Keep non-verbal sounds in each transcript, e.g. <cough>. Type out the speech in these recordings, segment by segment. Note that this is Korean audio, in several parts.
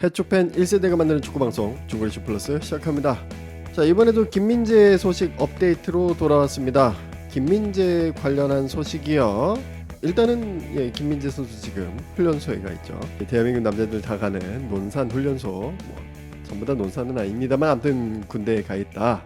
해초팬 1세대가 만드는 축구방송 중거리슛 플러스 시작합니다. 자 이번에도 김민재 소식 업데이트로 돌아왔습니다. 김민재 관련한 소식이요. 일단은 예, 김민재 선수 지금 훈련소에 가 있죠. 대한민국 남자들 다 가는 논산 훈련소. 뭐, 전부 다 논산은 아닙니다만 아무튼 군대에 가 있다.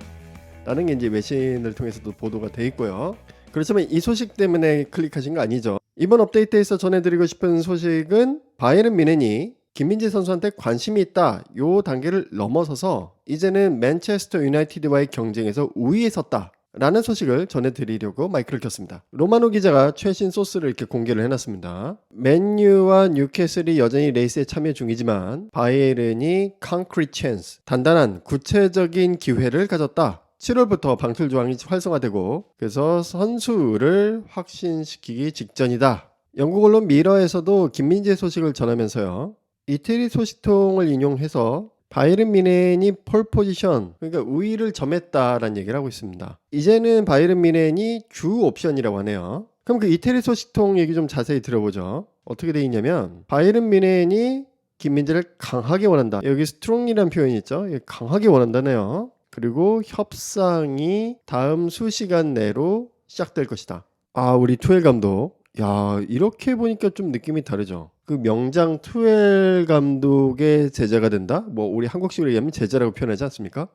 라는 게 이제 외신을 통해서도 보도가 돼 있고요. 그렇지만 이 소식 때문에 클릭하신 거 아니죠. 이번 업데이트에서 전해드리고 싶은 소식은 바이에른 미넨이 김민재 선수한테 관심이 있다. 요 단계를 넘어서서 이제는 맨체스터 유나이티드와의 경쟁에서 우위에 섰다. 라는 소식을 전해드리려고 마이크를 켰습니다. 로마노 기자가 최신 소스를 이렇게 공개를 해놨습니다. 맨유와 뉴캐슬이 여전히 레이스에 참여 중이지만 바이에른이 concrete chance, 단단한 구체적인 기회를 가졌다. 7월부터 방출 조항이 활성화되고 그래서 선수를 확신시키기 직전이다. 영국 언론 미러에서도 김민재 소식을 전하면서요. 이태리 소식통을 인용해서 바이른 미넨이 폴 포지션 그러니까 우위를 점했다라는 얘기를 하고 있습니다. 이제는 바이른 미넨이 주 옵션이라고 하네요. 그럼 그 이태리 소식통 얘기 좀 자세히 들어보죠. 어떻게 돼 있냐면 바이른 미넨이 김민재를 강하게 원한다. 여기 스트롱이라는 표현이 있죠. 예, 강하게 원한다네요. 그리고 협상이 다음 수시간 내로 시작될 것이다. 아, 우리 투엘 감독. 야, 이렇게 보니까 좀 느낌이 다르죠. 그 명장 투엘 감독의 제자가 된다? 뭐 우리 한국식으로 얘기하면 제자라고 표현하지 않습니까?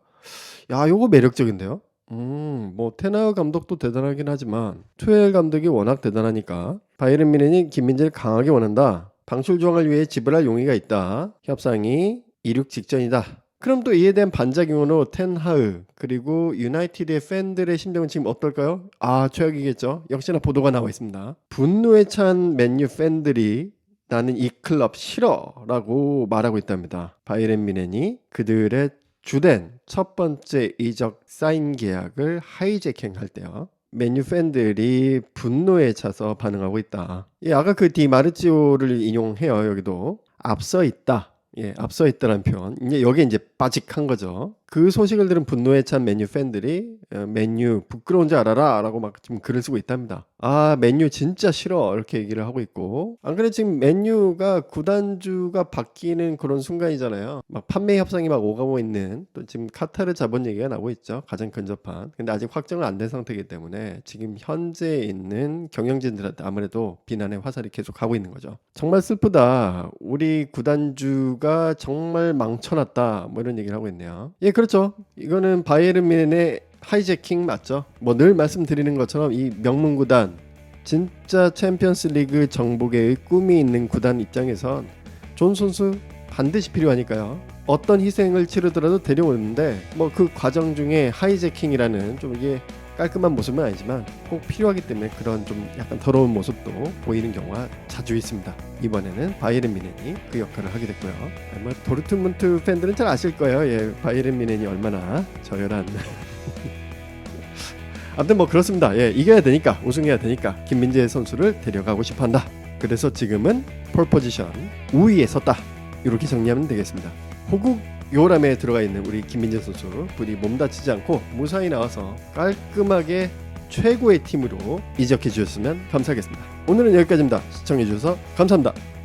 야, 요거 매력적인데요. 음, 뭐 테나우 감독도 대단하긴 하지만 투엘 감독이 워낙 대단하니까 바이에른 미넨이 김민재를 강하게 원한다. 방출 조항을 위해 지불할 용의가 있다. 협상이 이륙 직전이다. 그럼 또 이에 대한 반작용으로 텐하흐 그리고 유나이티드의 팬들의 심정은 지금 어떨까요? 아 최악이겠죠. 역시나 보도가 나와 있습니다. 분노에 찬 맨유 팬들이 나는 이 클럽 싫어라고 말하고 있답니다. 바이렌 미넨이 그들의 주된 첫 번째 이적 사인 계약을 하이제킹할 때요. 맨유 팬들이 분노에 차서 반응하고 있다. 예, 아까 그 디 마르치오를 인용해요. 여기도 앞서 있다. 예, 앞서 있다는 표현. 이제 여기에 이제 빠직한 거죠. 그 소식을 들은 분노에 찬 맨유 팬들이 어, 맨유 부끄러운 줄 알아라 라고 막 지금 글을 쓰고 있답니다. 아, 맨유 진짜 싫어 이렇게 얘기를 하고 있고. 안 그래 지금 맨유가 구단주가 바뀌는 그런 순간이잖아요. 막 판매 협상이 막 오가고 있는 또 지금 카타르 자본 얘기가 나오고 있죠. 가장 근접한. 근데 아직 확정은 안 된 상태이기 때문에 지금 현재 있는 경영진들한테 아무래도 비난의 화살이 계속 가고 있는 거죠. 정말 슬프다. 우리 구단주가 정말 망쳐놨다. 뭐 이런 얘기를 하고 있네요. 예, 그렇죠. 이거는 바이에른 미넨의 하이제킹 맞죠? 뭐 늘 말씀드리는 것처럼 이 명문 구단 진짜 챔피언스 리그 정복의 꿈이 있는 구단 입장에선 존 선수 반드시 필요하니까요. 어떤 희생을 치르더라도 데려오는데 뭐 그 과정 중에 하이제킹이라는 좀 이게 깔끔한 모습은 아니지만 꼭 필요하기 때문에 그런 좀 약간 더러운 모습도 보이는 경우가 자주 있습니다. 이번에는 바이에른 미넨이 그 역할을 하게 됐고요. 아마 도르트문트 팬들은 잘 아실 거예요. 예, 바이에른 미넨이 얼마나 저열한 <laughs> 아무튼 뭐 그렇습니다. 예, 이겨야 되니까 우승해야 되니까 김민재 선수를 데려가고 싶어한다. 그래서 지금은 폴 포지션 우위에 섰다. 이렇게 정리하면 되겠습니다. 호국 요람에 들어가 있는 우리 김민재 선수 부디 몸 다치지 않고 무사히 나와서 깔끔하게 최고의 팀으로 이적해 주셨으면 감사하겠습니다. 오늘은 여기까지입니다. 시청해 주셔서 감사합니다.